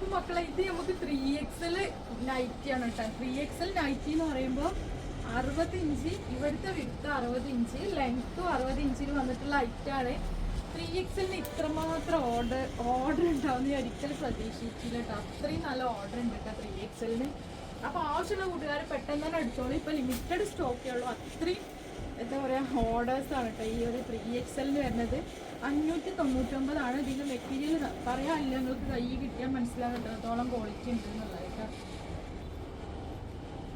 അപ്പൊ മക്കളെ ഇത് നമുക്ക് ത്രീ എക്സൽ നൈറ്റി ആണ് കേട്ടോ. ത്രീ എക്സൽ നൈറ്റി എന്ന് പറയുമ്പോൾ അറുപത് ഇഞ്ച് ഇവിടുത്തെ വിടുത്ത് അറുപത് ഇഞ്ച് ലെങ്ത്തും അറുപത് ഇഞ്ചിൽ വന്നിട്ടുള്ള ഐറ്റാണ് ത്രീ എക്സലിന് ഇത്രമാത്രം ഓർഡർ ഓർഡർ ഉണ്ടാവും ഞാൻ ഒരിക്കലും പ്രതീക്ഷിച്ചില്ല കേട്ടോ. അത്രയും നല്ല ഓർഡർ ഉണ്ട് കേട്ടോ ത്രീ എക്സലിന് അപ്പൊ ആവശ്യമുള്ള കൂട്ടുകാർ പെട്ടെന്ന് തന്നെ അടിച്ചോളൂ. ഇപ്പൊ ലിമിറ്റഡ് സ്റ്റോക്കേ ഉള്ളൂ. അത്രയും എന്താ പറയുക ഓർഡേഴ്സാണ് കേട്ടോ ഈ ഒരു ത്രീ എക്സ് എല്ലിന് വരുന്നത് അഞ്ഞൂറ്റി തൊണ്ണൂറ്റൊമ്പതാണ് ഇതിന്റെ മെറ്റീരിയൽ പറയാനില്ല നിങ്ങൾക്ക് കൈ കിട്ടിയാൽ മനസ്സിലാകത്തോളം ക്വാളിറ്റി ഉണ്ട് എന്നുള്ളത് കേട്ടോ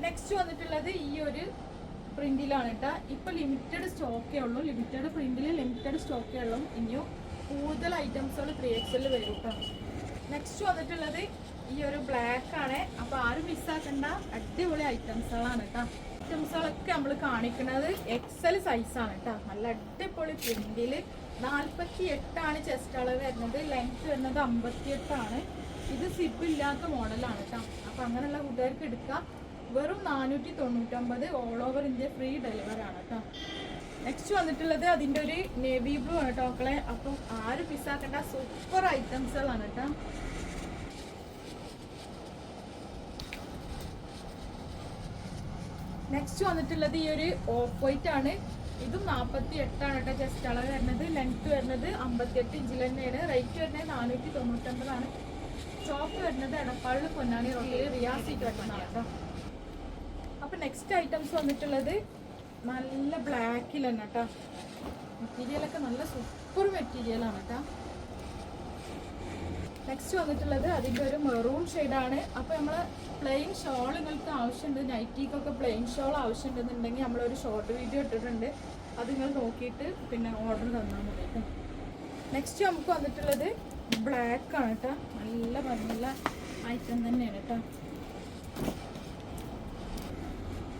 നെക്സ്റ്റ് വന്നിട്ടുള്ളത് ഈ ഒരു പ്രിന്റിലാണ് കേട്ടോ ഇപ്പോൾ ലിമിറ്റഡ് സ്റ്റോക്കേ ഉള്ളൂ. ലിമിറ്റഡ് പ്രിന്റിൽ ലിമിറ്റഡ് സ്റ്റോക്കേ ഉള്ളൂ. ഇനിയും കൂടുതൽ ഐറ്റംസുകൾ ത്രീ എക്സലിൽ വരും കേട്ടോ നെക്സ്റ്റ് വന്നിട്ടുള്ളത് ഈ ഒരു ബ്ലാക്ക് ആണ്. അപ്പോൾ ആരും മിസ്സാക്കണ്ട അടിപൊളി ഐറ്റംസുകളാണ് കേട്ടോ ഐറ്റംസുകളൊക്കെ നമ്മൾ കാണിക്കുന്നത് എക്സൽ സൈസാണ് കേട്ടോ നല്ല അടിപൊളി പ്രിന്റിൽ നാൽപ്പത്തി എട്ടാണ് ചെസ്റ്റ് അളവ് വരുന്നത് ലെങ്ത് വരുന്നത് അമ്പത്തി എട്ടാണ് ഇത് സിബ് ഇല്ലാത്ത മോഡലാണ് കേട്ടോ അപ്പം അങ്ങനെയുള്ള കൂട്ടുകാർക്ക് എടുക്കാം. വെറും നാനൂറ്റി തൊണ്ണൂറ്റൊമ്പത് all over India free delivery ആണ് കേട്ടോ നെക്സ്റ്റ് വന്നിട്ടുള്ളത് അതിന്റെ ഒരു നേവി ബ്ലൂ ആണ് കേട്ടോ മക്കളെ. അപ്പം ആരും മിസ്സാക്കേണ്ട സൂപ്പർ ഐറ്റംസുകളാണ് കേട്ടോ നെക്സ്റ്റ് വന്നിട്ടുള്ളത് ഈ ഒരു ഓഫ് വൈറ്റ് ആണ്. ഇതും നാൽപ്പത്തി എട്ടാണ് കേട്ടോ. ജസ്റ്റ് അളവ് വരുന്നത്. ലെങ്ത് വരുന്നത് അമ്പത്തി എട്ട് ഇഞ്ചിൽ തന്നെയാണ്. റേറ്റ് വരുന്നത് നാനൂറ്റി തൊണ്ണൂറ്റൊമ്പതാണ് സോഫ്റ്റ് വരുന്നത് എടപ്പാളിൽ പൊന്നാണി റോഡിൽ റിയാസിക്ക് വരുന്നതാണ് കേട്ടോ അപ്പം നെക്സ്റ്റ് ഐറ്റംസ് വന്നിട്ടുള്ളത് നല്ല ബ്ലാക്കിൽ തന്നെ കേട്ടോ മെറ്റീരിയലൊക്കെ നല്ല സൂപ്പർ മെറ്റീരിയലാണ് കേട്ടോ നെക്സ്റ്റ് വന്നിട്ടുള്ളത് അതിന്റെ ഒരു മെറൂൺ ഷെയ്ഡാണ് അപ്പോൾ നമ്മൾ പ്ലെയിൻ ഷോൾ നിങ്ങൾക്ക് ആവശ്യമുണ്ട്. നൈറ്റിക്കൊക്കെ പ്ലെയിൻ ഷോൾ ആവശ്യമുണ്ടെന്നുണ്ടെങ്കിൽ നമ്മളൊരു ഷോർട്ട് വീഡിയോ ഇട്ടിട്ടുണ്ട്. അത് നിങ്ങൾ നോക്കിയിട്ട് പിന്നെ ഓർഡർ തന്നാൽ മതി നെക്സ്റ്റ് നമുക്ക് വന്നിട്ടുള്ളത് ബ്ലാക്ക് ആണ് കേട്ടോ. നല്ല നല്ല ഐറ്റം തന്നെയാണ് കേട്ടോ.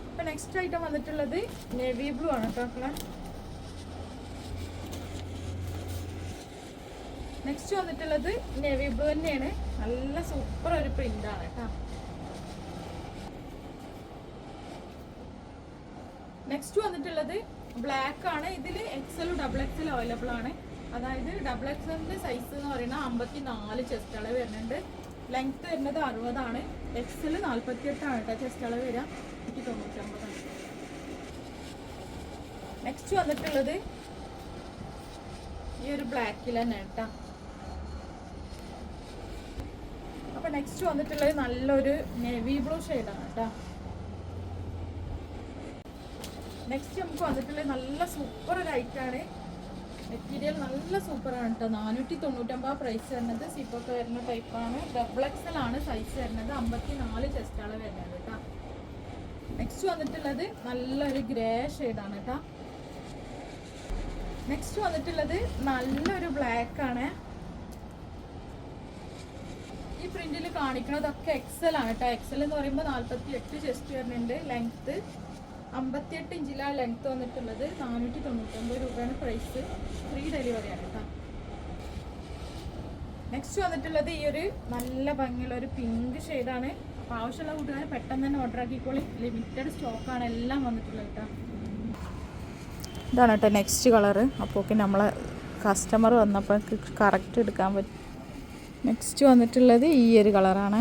ഇപ്പം നെക്സ്റ്റ് ഐറ്റം വന്നിട്ടുള്ളത് നെവി ബ്ലൂ ആണ് കേട്ടോ നെക്സ്റ്റ് വന്നിട്ടുള്ളത് നെവി ബ്ലൂ തന്നെയാണ്. നല്ല സൂപ്പർ ഒരു പ്രിന്റ് ആണ് കേട്ടോ. നെക്സ്റ്റ് വന്നിട്ടുള്ളത് ബ്ലാക്ക് ആണ്. ഇതിൽ എക്സൽ ഡബിൾ എക്സൽ അവൈലബിൾ ആണ്. അതായത് ഡബിൾ എക്സലിന്റെ സൈസ് എന്ന് പറയുന്നത് അമ്പത്തി നാല് ചെസ്റ്റ് അളവ് വരുന്നുണ്ട്. ലെങ്ത് വരുന്നത് അറുപതാണ്. എക്സൽ നാൽപ്പത്തി എട്ടാണ് കേട്ടോ ചെസ്റ്റ് അളവ് വരിക. നൂറ്റി തൊണ്ണൂറ്റൊമ്പതാണ്. നെക്സ്റ്റ് വന്നിട്ടുള്ളത് ഈ ഒരു ബ്ലാക്കിൽ തന്നെ കേട്ടോ അപ്പൊ നെക്സ്റ്റ് വന്നിട്ടുള്ളത് നല്ലൊരു നേവി ബ്ലൂ ഷെയ്ഡാണ് കേട്ടോ നെക്സ്റ്റ് നമുക്ക് വന്നിട്ടുള്ളത് നല്ല സൂപ്പർ ലൈറ്റ് ആണ്. മെറ്റീരിയൽ നല്ല സൂപ്പറാണ് കേട്ടോ നാനൂറ്റി തൊണ്ണൂറ്റമ്പത് പ്രൈസ് വരുന്നത്. സിപ്പൊക്കെ വരുന്ന ടൈപ്പാണ് ഡബിൾ എക്സൽ ആണ് സൈസ് വരുന്നത്. അമ്പത്തി നാല് ചെസ്റ്റാണ് വരുന്നത് കേട്ടോ നെക്സ്റ്റ് വന്നിട്ടുള്ളത് നല്ലൊരു ഗ്രേ ഷെയ്ഡാണ് കേട്ടോ നെക്സ്റ്റ് വന്നിട്ടുള്ളത് നല്ലൊരു ബ്ലാക്ക് ആണ്. ഈ പ്രിന്റിൽ കാണിക്കുന്നതൊക്കെ എക്സൽ ആണ് കേട്ടോ എക്സൽ എന്ന് പറയുമ്പോൾ നാൽപ്പത്തി എട്ട് ചെസ്റ്റ് വരുന്നുണ്ട് ലെങ്ത്ത് അമ്പത്തിയെട്ട് ഇഞ്ചിലാണ് ലെങ്ത്ത് വന്നിട്ടുള്ളത്. നാനൂറ്റി തൊണ്ണൂറ്റൊമ്പത് രൂപയാണ് പ്രൈസ് ഫ്രീ ഡെലിവറി ആണ് കേട്ടോ നെക്സ്റ്റ് വന്നിട്ടുള്ളത് ഈ ഒരു നല്ല ഭംഗിയുള്ള ഒരു പിങ്ക് ഷെയ്ഡാണ് അപ്പോൾ ആവശ്യമുള്ള കൂട്ടുകാരെ പെട്ടെന്ന് തന്നെ ഓർഡർ ആക്കിക്കോളി. ലിമിറ്റഡ് സ്റ്റോക്കാണ് എല്ലാം വന്നിട്ടുള്ളത് കേട്ടോ ഇതാണ് കേട്ടോ നെക്സ്റ്റ് കളറ് അപ്പോൾ നമ്മളെ കസ്റ്റമർ വന്നപ്പോൾ കറക്റ്റ് എടുക്കാൻ പറ്റും നെക്സ്റ്റ് വന്നിട്ടുള്ളത് ഈ ഒരു കളറാണ്.